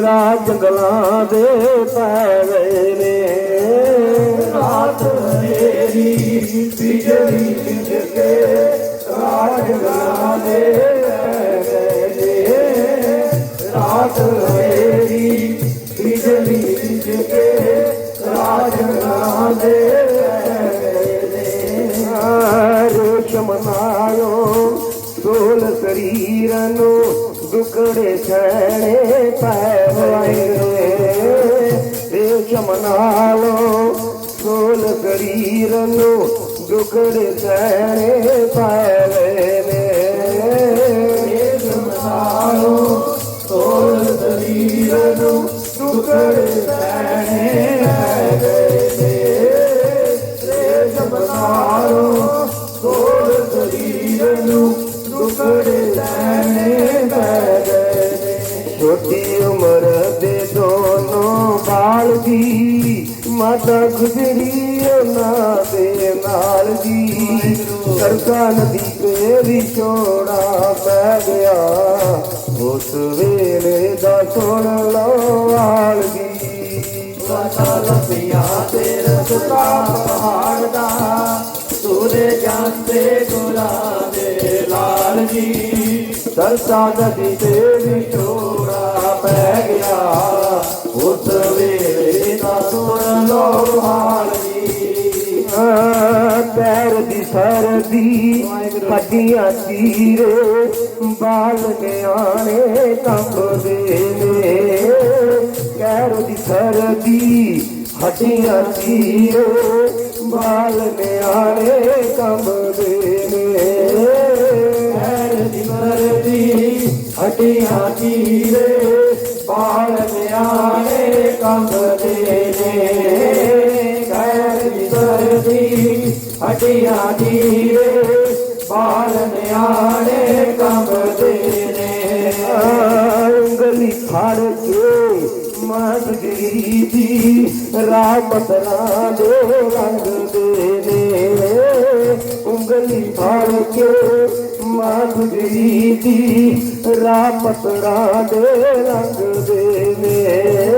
ਰਾਤ ਜੰਗਲਾਂ ਦੇ ਪੈ ਗਏ ਨੇ ਰਾਤ ਹਨੇਰੀ ਬਿਜਲੀ ਲਿਸ਼ਕੇ ਰਾਜ ਗਲਾਂ ਦੇ ਪੈ ਗਏ ਨੇ ਰਾਤ ਹਨੇਰੀ ਬਿਜਲੀ ਲਿਸ਼ਕੇ ਰਾਜ ਗਲਾਂ ਦੇ ਪੈ ਗਏ ਨੇ ਰੇਸ਼ਮ ਨਾਲੋਂ ਸੋਲ ਸਰੀਰ ਨੂੰ ਦੁਕੜੇ ਸਹਿਣੇ ਪੈ ਗਏ ਨੇ ਰੇਸ਼ਮ ਸੋਲ ਸਰੀਰ ਨੂੰ ਦੁਕੜੇ ਸਹਿਣੇ ਪੈ ਨੇ ਨਾਲੋਂ ਤੋਲ ਸਰੀਰ ਨੂੰ ਟੁਕੜੇ ਸਹਿਣੇ ਪੈ ਨੇ ਰੇਸ਼ਮ ਨਾਲੋਂ ਤੋਲ ਸਰੀਰ ਨੂੰ ਟੁਕੜੇ ਸਹਿਣੇ ਪੈ ਛੋਟੀ ਉਮਰ ਦੇ ਦੋਨੋਂ ਬਾਲ ਜੀ ਮਾਤਾ ਗੁਜਰੀ ਉਹਨਾਂ ਦੇ ਨਾਲ ਜੀ। ਸਰਕਾ ਨਦੀ ਤੇ ਵਿਛੋੜਾ ਪੈ ਗਿਆ। ਉਸ ਵੇਲੇ ਦਾ ਸੁਣ ਲਓ ਹਾਲ ਜੀ। ਪਤਾ ਲੱਭਿਆ ਤੇ ਰਸਤਾ ਪਹਾੜ ਦਾ ਤੂਰੇ ਜਾਂਦੇ ਗੁਰਾਂ ਜੀ ਸਰਕਾ ਨਦੀ ਤੇ ਵਿਛੋੜਾ ਪੈ ਗਿਆ। ਉਸ ਵੇਲੇ ਦਾ ਸੁਣ ਲੋ ਹਾਲ। ਪੈਰ ਦੀ ਸਰਦੀ ਹੱਡੀਆਂ ਚੀਰੇ, ਬਾਲ ਨਿਆਣੇ ਕੰਬਦੇ ਨੇ। ਪੈਰ ਦੀ ਸਰਦੀ ਹੱਡੀਆਂ ਚੀਰੇ, ਬਾਲ ਨਿਆਣੇ ਕੰਬਦੇ ਨੇ। हटियांीरे पाल नियाणे कमदे सर जी हटियां थी पाल नियाणे कमदे खड़ जो मदगिरी राति जो रंगदे ਨੇ ਉਂਗਲੀ ਫੜ ਕੇ ਮਦਗਰੀ ਦੀ ਰਾਮਤ ਰਾਂ ਦੇ ਰੰਗ ਦੇ ਨੇ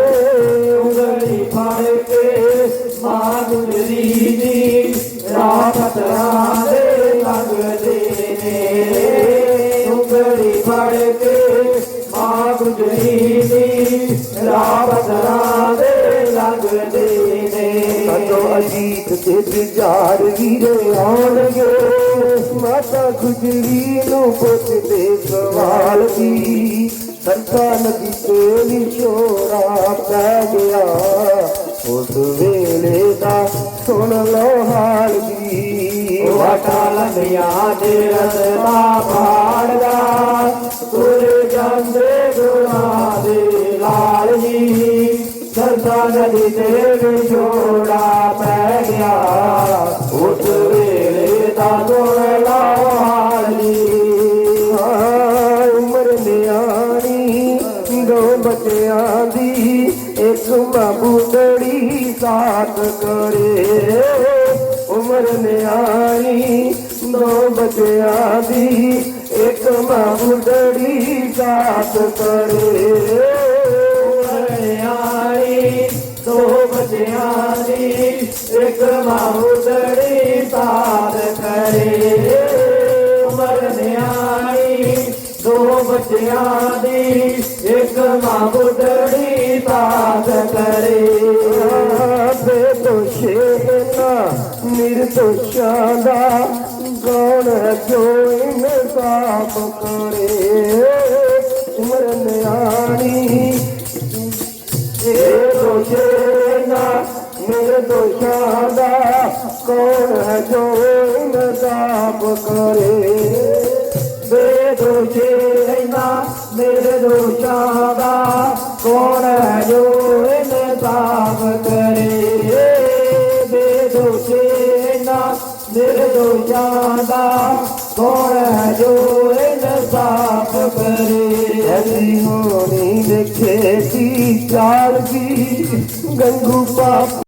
ਉਂਗਲੀ ਫੜ ਕੇ ਮਾਂ ਗੁਜਰੀ ਦੀ ਰਾਤ ਰਾਂ ਦੇ ਲੱਗਦੇ ਨੇ ਉਂਗਲੀ ਫੜ ਕੇ ਮਾਂ ਗੁਜਰੀ ਦੀ ਰਾਤ ਦੇ ਲੱਗਦੇ ਨੇ ਕਦੋਂ ਅਜੀਤ ਤੇ ਵਿਚਾਰ ਵੀਰੇ ਆਉਣਗੇ। ਮਾਤਾ ਗੁਜਰੀ ਨੂੰ ਪੁੱਛਦੇ ਸਵਾਲ ਦੀ ਸਰਕਾ ਨਦੀ ਤੇਰੀ ਵਿਛੋੜਾ ਪੈ ਗਿਆ। ਉਸ ਵੇਲੇ ਦਾ ਸੁਣ ਲਓ ਹਾਲ ਦੀ ਵਾਟਾ ਲੰਮਿਆਂ ਦੇ ਰਸਤਾ ਪਾੜਦਾ ਤੁਰ ਜਾਂਦੇ ਗੁਰਾਂ ਦੇ ਲਾਲ ਜੀ ਸਰਦਾ ਨਦੀ ਤੇ ਬੱਚਿਆਂ ਦੀ ਇੱਕ ਮਾਬੂਦੜੀ ਸਾਥ ਕਰੇ। ਉਮਰ ਨਿਆਣੀ, ਦੋ ਬੱਚਿਆਂ ਦੀ, ਇੱਕ ਮਾਬੂਦੜੀ ਸਾਥ ਕਰੇ। ਨਿਆਣੀ, ਦੋ ਬੱਚਿਆਂ ਦੀ, ਇੱਕ ਮਾਹੁਦੜੀ ਸਾਧ ਕਰੇ। ਉਮਰ ਨਿਆਣੀ ਬੱਚਿਆਂ ਦੀ ਇੱਕ ਮਾਹੁਦੜੀ ਸਾਧ ਕਰੇ। ਬੇਦੋਸ਼ੇ ਨਾ ਨਿਰਦੋਸ਼ਾਂ ਦਾ ਗੌਣ ਜੋ ਇਨਸਾਫ ਕਰੇ? ਉਮਰ ਨਿਆਣੀ ਇਹ ਦੋਸ਼ੇ ਨਾ ਨਿਰਦੋਸ਼ਾਂ ਦਾ ਕੌਣ ਜੋ ਇਨਸਾਫ ਕਰੇ? ਬੇਦੋਸ਼ੇ ਨਾ ਮੇਰੇ ਦੋਸ਼ਾਂ ਦਾ ਕੋਣ ਹੈ ਜੋ ਇਨਸਾਫ ਕਰੇ? ਬੇਦੋਸ਼ੇ ਨਾ ਮੇਰੇ ਦੋਸ਼ਾਂ ਦਾ ਕੌਣ ਹੈ ਜੋ ਇਨਸਾਫ ਕਰੇ? ਐਸੀ ਹੋਣੀ ਦੇਖੇ ਸੀ ਚਾਲ ਦੀ ਗੰਗੂ ਪਾਪ